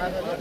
அடுத்து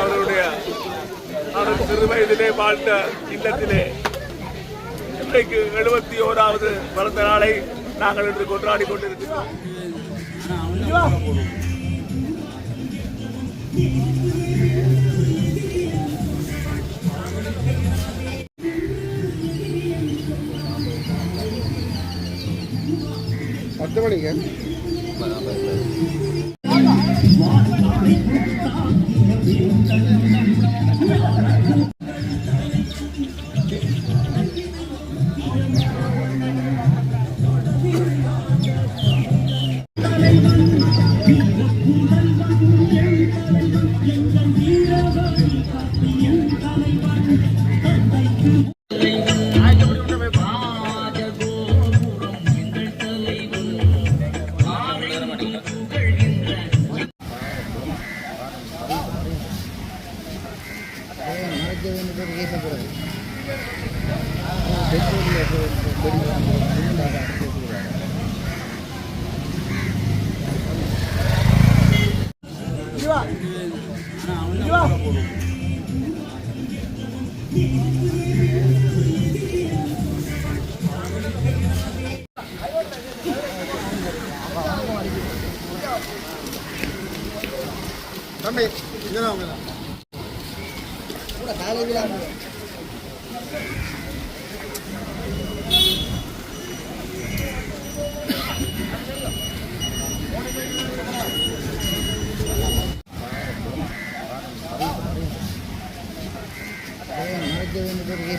அவருடைய அவர் சிறு வாழ்ந்த இல்லத்திலே இன்றைக்கு எழுபத்தி ஓராவது பிறந்த நாளை நாங்கள் இன்று கொண்டாடி கொண்டிருக்கிறோம். പത്ത് മണിക്ക്? தம்பி இங்கே அவங்க தம்பி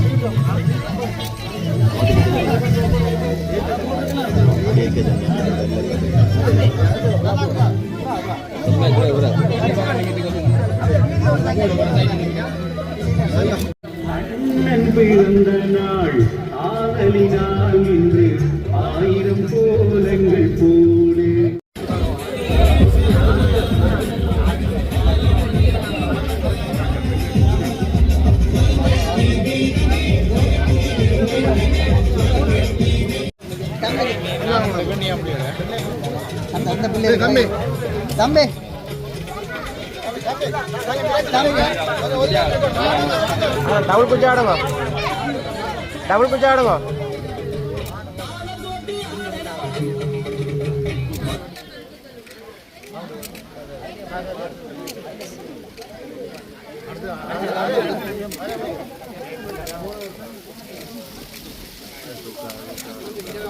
Thank you. ஏய், தம்பி. தம்பி டபுள் குச்சி ஆடவா டபுள் குச்சி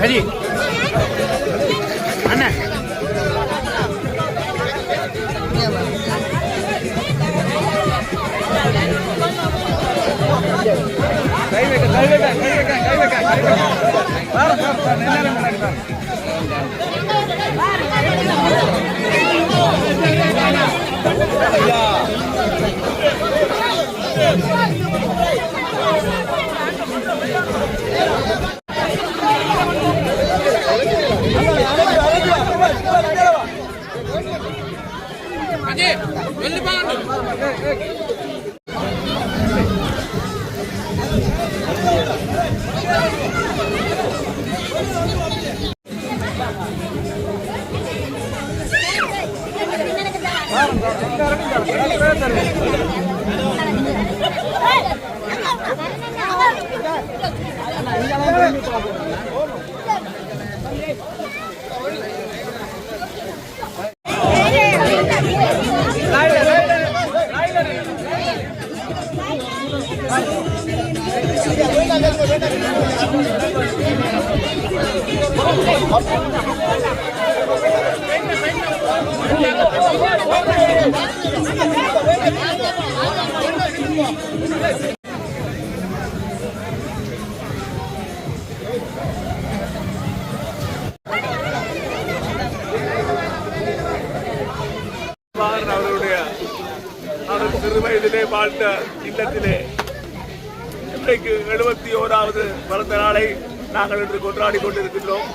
ஹரி அண்ணா. பாரன் அவருடைய அவர் சிறு வயதிலே வாழ்ந்த இல்லத்திலே இன்றைக்கு எழுபத்தி ஓராவது பிறந்த நாளை நாங்கள் இன்று கொண்டாடி கொண்டிருக்கின்றோம்.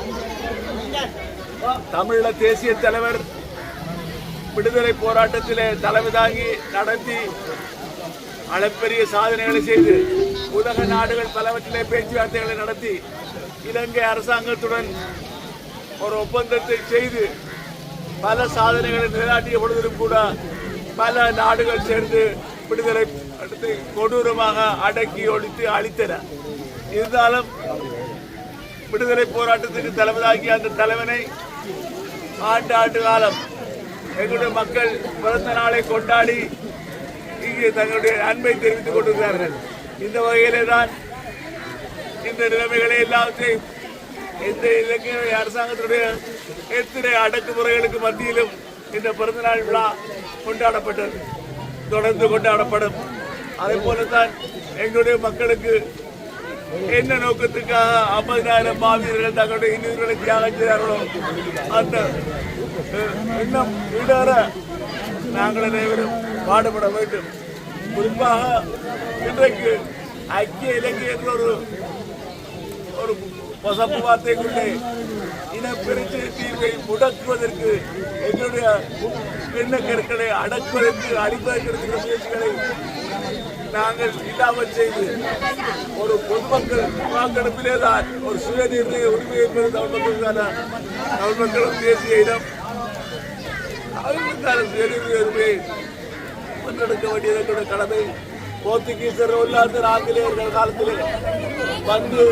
தமிழ தேசிய தலைவர் விடுதலை போராட்டத்திலே தலைமை தாங்கி நடத்தி அளப்பெரிய சாதனைகளை செய்து உலக நாடுகள் பலவற்றிலே பேச்சுவார்த்தைகளை நடத்தி இலங்கை அரசாங்கத்துடன் ஒரு ஒப்பந்தத்தை செய்து பல சாதனைகளை நிலைநாட்டிய பொழுதிலும் கூட பல நாடுகள் சேர்ந்து விடுதலை அடுத்து கொடூரமாக அடக்கி ஒழித்து அழித்தன. இருந்தாலும் விடுதலை போராட்டத்துக்கு தலைவராகி அந்த தலைவனை ஆண்டு ஆண்டு காலம் எங்களுடைய மக்கள் பிறந்த நாளை கொண்டாடி இங்கே தங்களுடைய அன்பை தெரிவித்துக் கொண்டிருக்கிறார்கள். இந்த வகையிலே தான் இந்த நிலைமைகளை எல்லாவற்றையும் எந்த இலங்கை அரசாங்கத்தினுடைய எத்தனை அடக்குமுறைகளுக்கு மத்தியிலும் இந்த பிறந்தநாள் விழா கொண்டாடப்பட்டது. தொடர்ந்து கொண்டாடப்படும். அதே போலத்தான் எங்களுடைய மக்களுக்கு என்ன நோக்கத்துக்காக ஐம்பதினாயிரம் மாவீரர்கள் தங்களுடைய இன்னுயிர்களை தியாகம் செய்தார்களோ அந்த அஹ், எண்ணம் ஈடேற நாங்கள் அனைவரும் பாடுபட வேண்டும். குறிப்பாக இன்றைக்கு ஐக்கிய இலங்கை என்ற ஒரு ஒரு பசப்பு வார்த்தைக்குள்ளே இனப்பிரிச்சு தீர்வை முடக்குவதற்கு எங்களுடைய எண்ணக்கருக்களை அடக்குவதற்கு அடிப்பதற்கு இருக்கிற முயற்சிகளை நாங்கள் இல்லாமல் செய்து ஒரு பொதுமக்கள் வாக்கெடுப்பிலே தான் ஒரு சுயநிர்ணய உரிமை என்பது தமிழ் மக்களுக்கான தமிழ் மக்களும் தேசிய இடம் அவர்களுக்கான சுயநிர்ணய உரிமையை முன்னெடுக்க வேண்டியது எங்களுடைய கடமை. போர்த்துகீசர் இல்லாத ஆங்கிலேயர்கள் காலத்திலே வந்து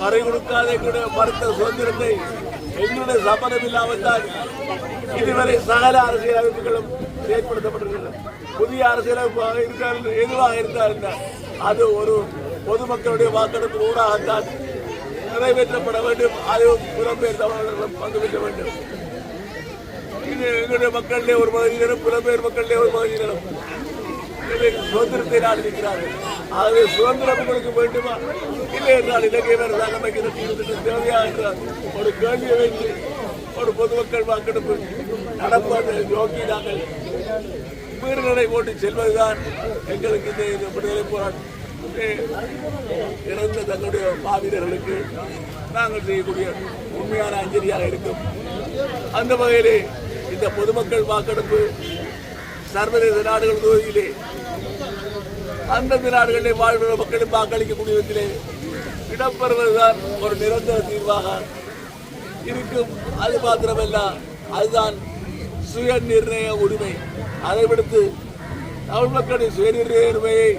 கரை கொடுக்காத எங்களுடைய மறுத்த சுதந்திரத்தை எங்களுடைய சம்மதம் இல்லாமல் தான் இதுவரை சகல அரசியல் அமைப்புகளும் ஏற்படுத்தப்பட்டிருக்கின்றன புதிய அரசியலமைப்பாக இருந்தால் எதுவாக இருந்தால் அது ஒரு பொதுமக்களுடைய வாக்கெடுப்பு ஊடாகத்தான் நிறைவேற்றப்பட வேண்டும். அதுவும் புலம்பெயர் தமிழர்களும் பங்கு பெற வேண்டும். இது எங்களுடைய மக்களிலே ஒரு பகுதியினரும் புலம்பெயர் மக்களிலே ஒரு பகுதியினரும் சுதந்திரத்தை நாடு இருக்கிறார்கள் ஆகவே சுதந்திரம் கொடுக்க வேண்டுமா? இல்லை என்றால் இலங்கை வேறு அமைக்கிற தீர்வு தேவையா என்ற ஒரு கேள்வியை வைத்து ஒரு பொதுமக்கள் வாக்கெடுப்பு நடப்பதை நோக்கி நாங்கள் வீடுகளை ஓட்டி செல்வதுதான் எங்களுக்கு இந்த விடுதலை போராட்டம். இறந்த தங்களுடைய மாவீரர்களுக்கு நாங்கள் செய்யக்கூடிய உண்மையான அஞ்சலியாக இருக்கும். அந்த வகையிலே இந்த பொதுமக்கள் வாக்கெடுப்பு சர்வதேச நாடுகள் தொகுதியிலே அந்தந்த நாடுகளிலே வாழ்கிற மக்களும் வாக்களிக்கக்கூடிய விதத்திலே இடம்பெறுவதுதான் ஒரு நிரந்தர தீர்வாக இருக்கும். அது மாத்திரமல்ல அதுதான் சுய நிர்ணய உரிமை. அதை விடுத்து தமிழ் மக்களின் சுய நிர்ணய உரிமையை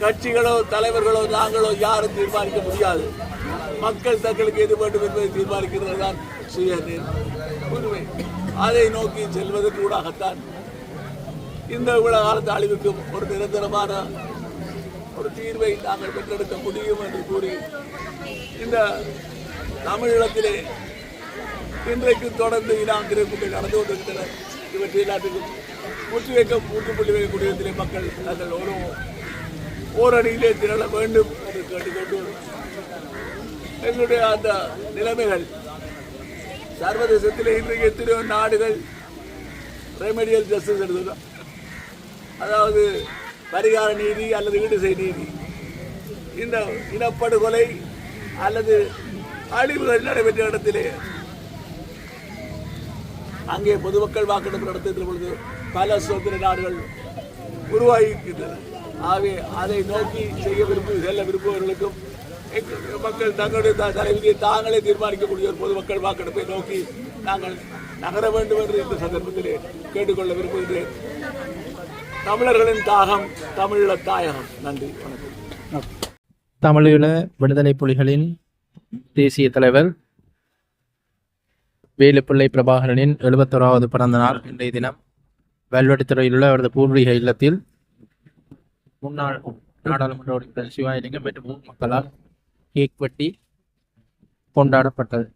கட்சிகளோ தலைவர்களோ நாங்களோ யாரும் தீர்மானிக்க முடியாது. மக்கள் தங்களுக்கு எது வேண்டும் என்பதை தீர்மானிக்கிறது தான் சுய உரிமை. அதை நோக்கி செல்வதற்கு ஊடாகத்தான் இந்த உலகாலத்து அழிவுக்கும் ஒரு நிரந்தரமான ஒரு தீர்வை நாங்கள் பெற்றெடுக்க முடியும் என்று கூறி இந்த தமிழகத்திலே இன்றைக்கு தொடர்ந்து இனாங்கிருப்புகள் நடந்து கொண்டிருக்கின்றன இவற்றை எல்லாத்துக்கும் முற்றி வைக்க மூன்று புள்ளி வைக்கக்கூடிய விதத்திலே மக்கள் தங்கள் ஒரு ஓரணியிலே திரள வேண்டும் என்று கேட்டுக்கொண்டு எங்களுடைய அந்த நிலைமைகள் சர்வதேசத்தில் இன்றைக்கு எத்தனையோ நாடுகள் ரெமெடியல் ஜஸ்டிஸ் எடுத்துக்கிறோம் அதாவது பரிகார நீதி அல்லது ஈடுசை நீதி. இந்த இனப்படுகொலை அல்லது அழிவுகள் நடைபெற்ற இடத்திலே அங்கே பொதுமக்கள் வாக்கெடுப்பு நடத்துகின்ற பொழுது பல சுதந்திர நாடுகள் உருவாகியிருக்கின்றன. ஆகவே அதை நோக்கி செய்ய விரும்பு செல்ல விரும்புபவர்களுக்கும் மக்கள் தங்களுடைய த- தலைவிதியை தாங்களே தீர்மானிக்கக்கூடிய ஒரு பொதுமக்கள் வாக்கெடுப்பை நோக்கி நாங்கள் நகர வேண்டும் என்று இந்த சந்தர்ப்பத்திலே கேட்டுக்கொள்ள விரும்புகின்றேன். தமிழர்களின் தாகம் தமிழீழ தாயகம். நன்றி வணக்கம். தமிழீழ விடுதலை புலிகளின் தேசிய தலைவர் வேலுப்பிள்ளை பிரபாகரனின் எழுபத்தோராவது பிறந்த நாள் இன்றைய தினம் வெல்வெட்டித்துறையில் உள்ள அவரது பூர்வீக இல்லத்தில் முன்னாள் நாடாளுமன்ற உறுப்பினர் சிவாயிலிங்கம் மற்றும் ஊர் மக்களால் கேக் வெட்டி கொண்டாடப்பட்டது.